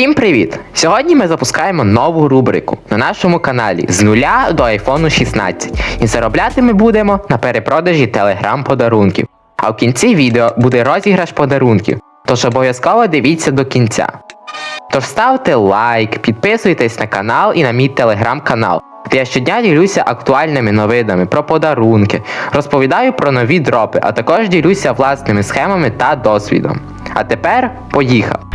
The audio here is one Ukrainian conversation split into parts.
Всім привіт! Сьогодні ми запускаємо нову рубрику на нашому каналі з нуля до iPhone 16. І заробляти ми будемо на перепродажі телеграм подарунків. А в кінці відео буде розіграш подарунків. Тож обов'язково дивіться до кінця. Тож ставте лайк, підписуйтесь на канал і на мій телеграм-канал, де я щодня ділюся актуальними новинами про подарунки, розповідаю про нові дропи, а також ділюся власними схемами та досвідом. А тепер поїхав!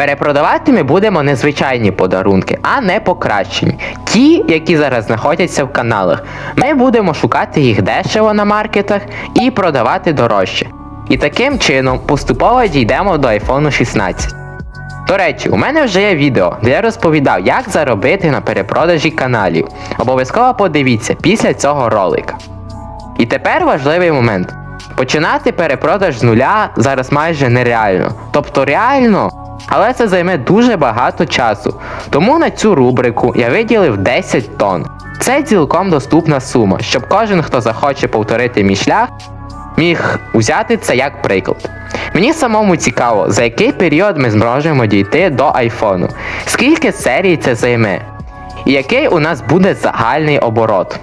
Перепродавати ми будемо не звичайні подарунки, а не покращені. Ті, які зараз знаходяться в каналах. Ми будемо шукати їх дешево на маркетах і продавати дорожче. І таким чином поступово дійдемо до iPhone 16. До речі, у мене вже є відео, де я розповідав, як заробити на перепродажі каналів. Обов'язково подивіться після цього ролика. І тепер важливий момент. Починати перепродаж з нуля зараз майже нереально. Тобто реально, але це займе дуже багато часу. Тому на цю рубрику я виділив 10 тонн. Це цілком доступна сума, щоб кожен, хто захоче повторити мій шлях, міг взяти це як приклад. Мені самому цікаво, за який період ми зможемо дійти до айфону, скільки серій це займе, і який у нас буде загальний оборот.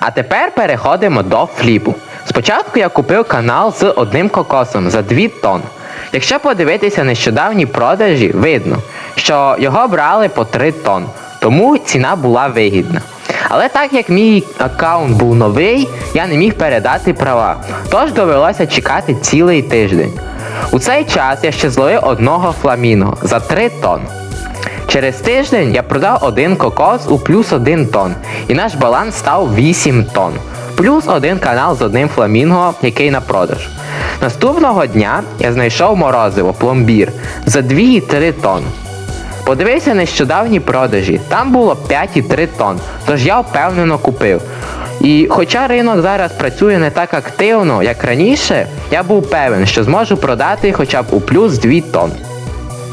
А тепер переходимо до фліпу. Спочатку я купив канал з одним кокосом за 2 тонн. Якщо подивитися нещодавні продажі, видно, що його брали по 3 тонн, тому ціна була вигідна. Але так як мій аккаунт був новий, я не міг передати права, тож довелося чекати цілий тиждень. У цей час я ще зловив одного фламінго за 3 тонн. Через тиждень я продав один кокос у плюс 1 тонн, і наш баланс став 8 тонн. Плюс один канал з одним фламінго, який на продаж. Наступного дня я знайшов морозиво пломбір за 2,3 тонн. Подивився нещодавні продажі, там було 5,3 тонн, тож я впевнено купив. І хоча ринок зараз працює не так активно, як раніше, я був певен, що зможу продати хоча б у плюс 2 тонн.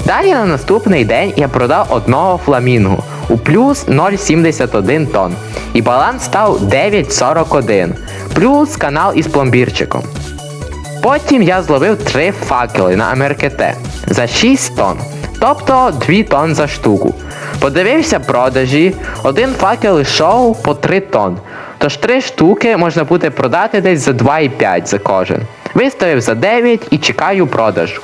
Далі на наступний день я продав одного фламінгу у плюс 0,71 тонн. І баланс став 9,41, плюс канал із пломбірчиком. Потім я зловив три факели на МРКТ за 6 тонн, тобто 2 тонн за штуку. Подивився продажі, один факел йшов по 3 тонн. Тож 3 штуки можна буде продати десь за 2,5 за кожен. Виставив за 9 і чекаю продажу.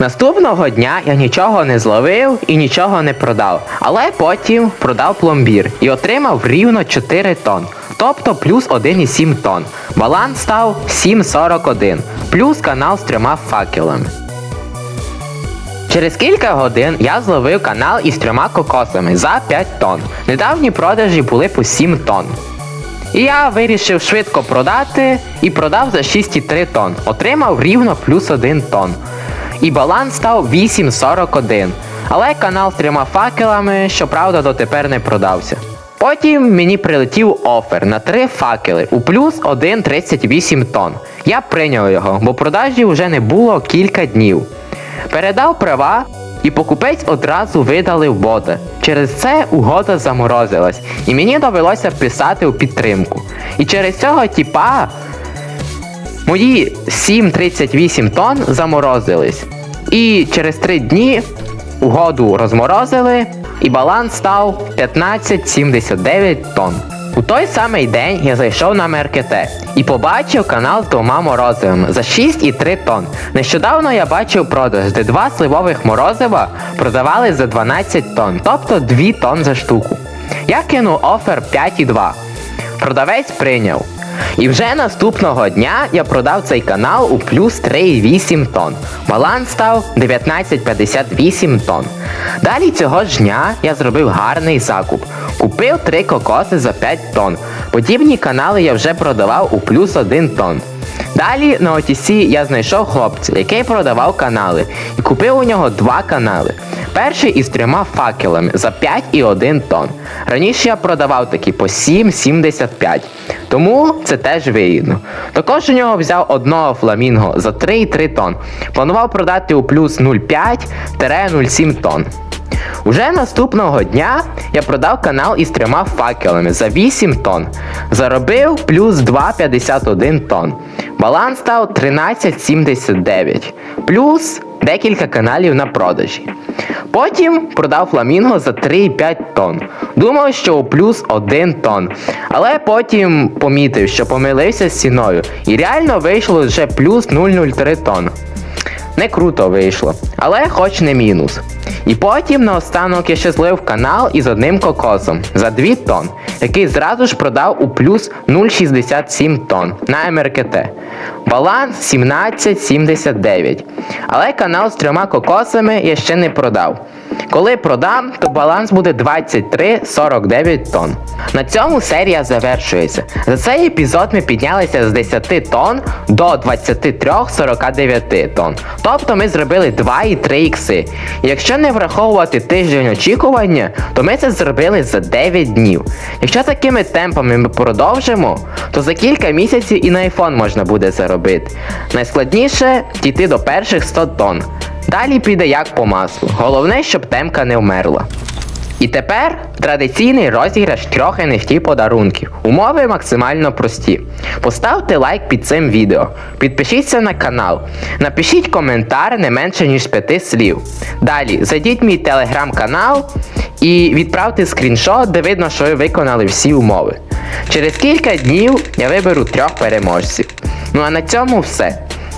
Наступного дня я нічого не зловив і нічого не продав, але потім продав пломбір і отримав рівно 4 тонн, тобто плюс 1,7 тонн. Баланс став 7,41, плюс канал з трьома факелами. Через кілька годин я зловив канал із трьома кокосами за 5 тонн. Недавні продажі були по 7 тонн. І я вирішив швидко продати і продав за 6,3 тонн. Отримав рівно плюс 1 тонн. І баланс став 8,41. Але канал з трьома факелами, щоправда, дотепер не продався. Потім мені прилетів офер на 3 факели у плюс 1,38 тонн. Я прийняв його, бо продажі вже не було кілька днів. Передав права, і покупець одразу видалив бота. Через це угода заморозилась, і мені довелося писати у підтримку. І через цього тіпа мої 7,38 тонн заморозились. І через 3 дні угоду розморозили, і баланс став 15,79 тонн. У той самий день я зайшов на МРКТ і побачив канал двома морозивами за 6,3 тонн. Нещодавно я бачив продаж, де два сливових морозива продавали за 12 тонн, тобто 2 тонн за штуку. Я кинув офер 5,2. Продавець прийняв. І вже наступного дня я продав цей канал у плюс 3,8 тонн. Баланс став 19,58 тонн. Далі цього ж дня я зробив гарний закуп. Купив 3 кокоси за 5 тонн. Подібні канали я вже продавав у плюс 1 тонн. Далі на OTC я знайшов хлопця, який продавав канали, і купив у нього два канали. Перший із трьома факелами за 5,1 тонн. Раніше я продавав такі по 7,75. Тому це теж вигідно. Також у нього взяв одного фламінго за 3,3 тонн. Планував продати у плюс 0,5-0,7 тонн. Уже наступного дня я продав канал із трьома факелами за 8 тонн. Заробив плюс 2,51 тонн. Баланс став 13,79. Плюс декілька каналів на продажі. Потім продав фламінго за 3,5 тонн. Думав, що у плюс 1 тонн. Але потім помітив, що помилився з ціною. І реально вийшло вже плюс 0,03 тонн. Не круто вийшло, але хоч не мінус. І потім наостанок я ще злив канал із одним кокосом за 2 тонн, який зразу ж продав у плюс 0,67 тонн на МРКТ. Баланс 17,79. Але канал з трьома кокосами я ще не продав. Коли продам, то баланс буде 23,49 тонн. На цьому серія завершується. За цей епізод ми піднялися з 10 тонн до 23,49 тонн. Тобто ми зробили 2,3 ікси. Якщо не враховувати тиждень очікування, то ми це зробили за 9 днів. Якщо такими темпами ми продовжимо, то за кілька місяців і на iPhone можна буде заробити. Найскладніше дійти до перших 100 тонн. Далі піде як по маслу. Головне, щоб темка не вмерла. І тепер традиційний розіграш трьох NFT подарунків. Умови максимально прості. Поставте лайк під цим відео, підпишіться на канал, напишіть коментар не менше ніж 5 слів. Далі зайдіть в мій телеграм-канал і відправте скріншот, де видно, що ви виконали всі умови. Через кілька днів я виберу трьох переможців. Ну а на цьому все.